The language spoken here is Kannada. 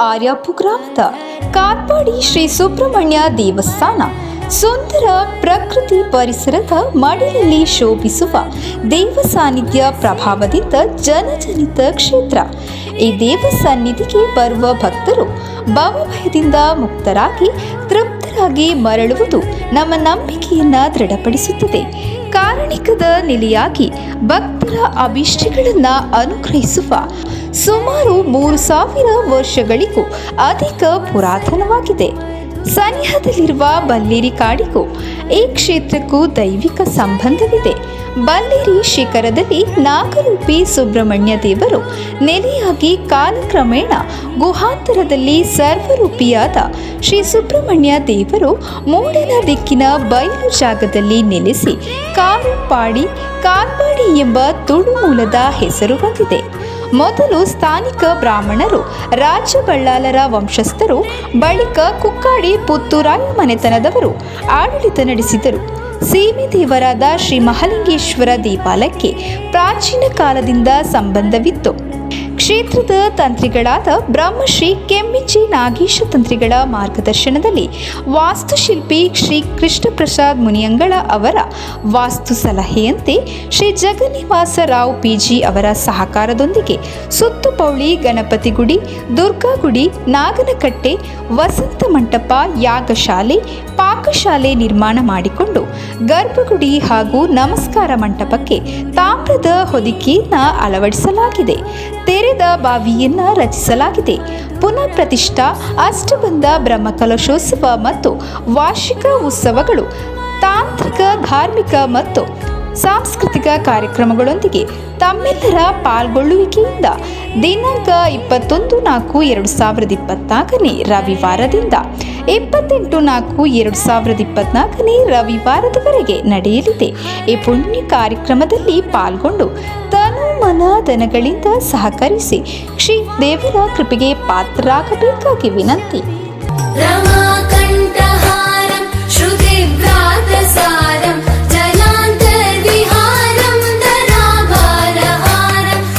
ಆರ್ಯಾಪು ಗ್ರಾಮದ ಕಾರ್ಪಾಡಿ ಶ್ರೀ ಸುಬ್ರಹ್ಮಣ್ಯ ದೇವಸ್ಥಾನ. ಸುಂದರ ಪ್ರಕೃತಿ ಪರಿಸರದ ಮಡಿಲಲ್ಲಿ ಶೋಭಿಸುವ ದೇವ ಸಾನ್ನಿಧ್ಯ ಪ್ರಭಾವದಿಂದ ಜನಜನಿತ ಕ್ಷೇತ್ರ. ಈ ದೇವ ಸನ್ನಿಧಿಗೆ ಬರುವ ಭಕ್ತರು ಭವಭಯದಿಂದ ಮುಕ್ತರಾಗಿ, ತೃಪ್ತರಾಗಿ ಮರಳುವುದು ನಮ್ಮ ನಂಬಿಕೆಯನ್ನ ದೃಢಪಡಿಸುತ್ತದೆ. ಕಾರಣಿಕದ ನೆಲೆಯಾಗಿ ಭಕ್ತರ ಅಭಿಷ್ಟಗಳನ್ನ ಅನುಗ್ರಹಿಸುವ ಸುಮಾರು ಮೂರು ಸಾವಿರ ವರ್ಷಗಳಿಗೂ ಅಧಿಕ ಪುರಾತನವಾಗಿದೆ. ಸನಿಹದಲ್ಲಿರುವ ಬಲ್ಲೇರಿ ಕಾಡಿಗೂ ಈ ಕ್ಷೇತ್ರಕ್ಕೂ ದೈವಿಕ ಸಂಬಂಧವಿದೆ. ಬಲ್ಲೇರಿ ಶಿಖರದಲ್ಲಿ ನಾಗರೂಪಿ ಸುಬ್ರಹ್ಮಣ್ಯ ದೇವರು ನೆಲೆಯಾಗಿ ಕಾಲಕ್ರಮೇಣ ಗುಹಾಂತರದಲ್ಲಿ ಸರ್ವರೂಪಿಯಾದ ಶ್ರೀ ಸುಬ್ರಹ್ಮಣ್ಯ ದೇವರು ಮೂಡಿನ ದಿಕ್ಕಿನ ಬಯಲು ಜಾಗದಲ್ಲಿ ನೆಲೆಸಿ ಕಾರುಪಾಡಿ ಕಾಲ್ಪಾಡಿ ಎಂಬ ತುಳು ಮೂಲದ ಹೆಸರು ಬಂದಿದೆ ಮೊದಲು ಸ್ಥಾನಿಕ ಬ್ರಾಹ್ಮಣರು ರಾಜ ಬಳ್ಳಾಲರ ವಂಶಸ್ಥರು, ಬಳಿಕ ಕುಕ್ಕಾಡಿ ಪುತ್ತೂರಾಯ ಮನೆತನದವರು ಆಡಳಿತ ನಡೆಸಿದರು. ಸೀಮೆ ದೇವರಾದ ಶ್ರೀ ಮಹಾಲಿಂಗೇಶ್ವರ ದೇವಾಲಯಕ್ಕೆ ಪ್ರಾಚೀನ ಕಾಲದಿಂದ ಸಂಬಂಧವಿತ್ತು. ಕ್ಷೇತ್ರದ ತಂತ್ರಿಗಳಾದ ಬ್ರಹ್ಮಶ್ರೀ ಕೆಮ್ಮಿಚ್ಚಿ ನಾಗೇಶ ತಂತ್ರಿಗಳ ಮಾರ್ಗದರ್ಶನದಲ್ಲಿ ವಾಸ್ತುಶಿಲ್ಪಿ ಶ್ರೀ ಕೃಷ್ಣಪ್ರಸಾದ್ ಮುನಿಯಂಗಳ ಅವರ ವಾಸ್ತು ಸಲಹೆಯಂತೆ ಶ್ರೀ ಜಗನ್ನಿವಾಸ ರಾವ್ ಪಿಜಿ ಅವರ ಸಹಕಾರದೊಂದಿಗೆ ಸುತ್ತುಪೌಳಿ ಗಣಪತಿ ಗುಡಿ ದುರ್ಗಾ ಗುಡಿ ನಾಗನಕಟ್ಟೆ, ವಸಂತ ಮಂಟಪ, ಯಾಗಶಾಲೆ ಪಾಕಶಾಲೆ ನಿರ್ಮಾಣ ಮಾಡಿಕೊಂಡು ಗರ್ಭಗುಡಿ ಹಾಗೂ ನಮಸ್ಕಾರ ಮಂಟಪಕ್ಕೆ ತಾಮ್ರದ ಹೊದಿಕೆಯನ್ನು ಅಳವಡಿಸಲಾಗಿದೆ. ತೆರೆದ ಬಾವಿಯನ್ನು ರಚಿಸಲಾಗಿದೆ. ಪುನಃ ಪ್ರತಿಷ್ಠಾ ಅಷ್ಟಬಂಧ ಬ್ರಹ್ಮಕಲಶೋತ್ಸವ ಮತ್ತು ವಾರ್ಷಿಕ ಉತ್ಸವಗಳು ತಾಂತ್ರಿಕ, ಧಾರ್ಮಿಕ ಮತ್ತು ಸಾಂಸ್ಕೃತಿಕ ಕಾರ್ಯಕ್ರಮಗಳೊಂದಿಗೆ ತಮ್ಮೆಲ್ಲರ ಪಾಲ್ಗೊಳ್ಳುವಿಕೆಯಿಂದ ದಿನಾಂಕ ಇಪ್ಪತ್ತೊಂದು ನಾಲ್ಕು ಎರಡು ಸಾವಿರದ ಇಪ್ಪತ್ತ್ನಾಲ್ಕನೇ ರವಿವಾರದಿಂದ ಇಪ್ಪತ್ತೆಂಟು ನಾಲ್ಕು, ಎರಡು ಸಾವಿರದ ಇಪ್ಪತ್ನಾಲ್ಕನೇ ರವಿವಾರದವರೆಗೆ ನಡೆಯಲಿದೆ. ಈ ಪುಣ್ಯ ಕಾರ್ಯಕ್ರಮದಲ್ಲಿ ಪಾಲ್ಗೊಂಡು ತನು ಮನ ದನಗಳಿಂದ ಸಹಕರಿಸಿ ಶ್ರೀ ದೇವರ ಕೃಪೆಗೆ ಪಾತ್ರರಾಗಬೇಕಾಗಿ ವಿನಂತಿ.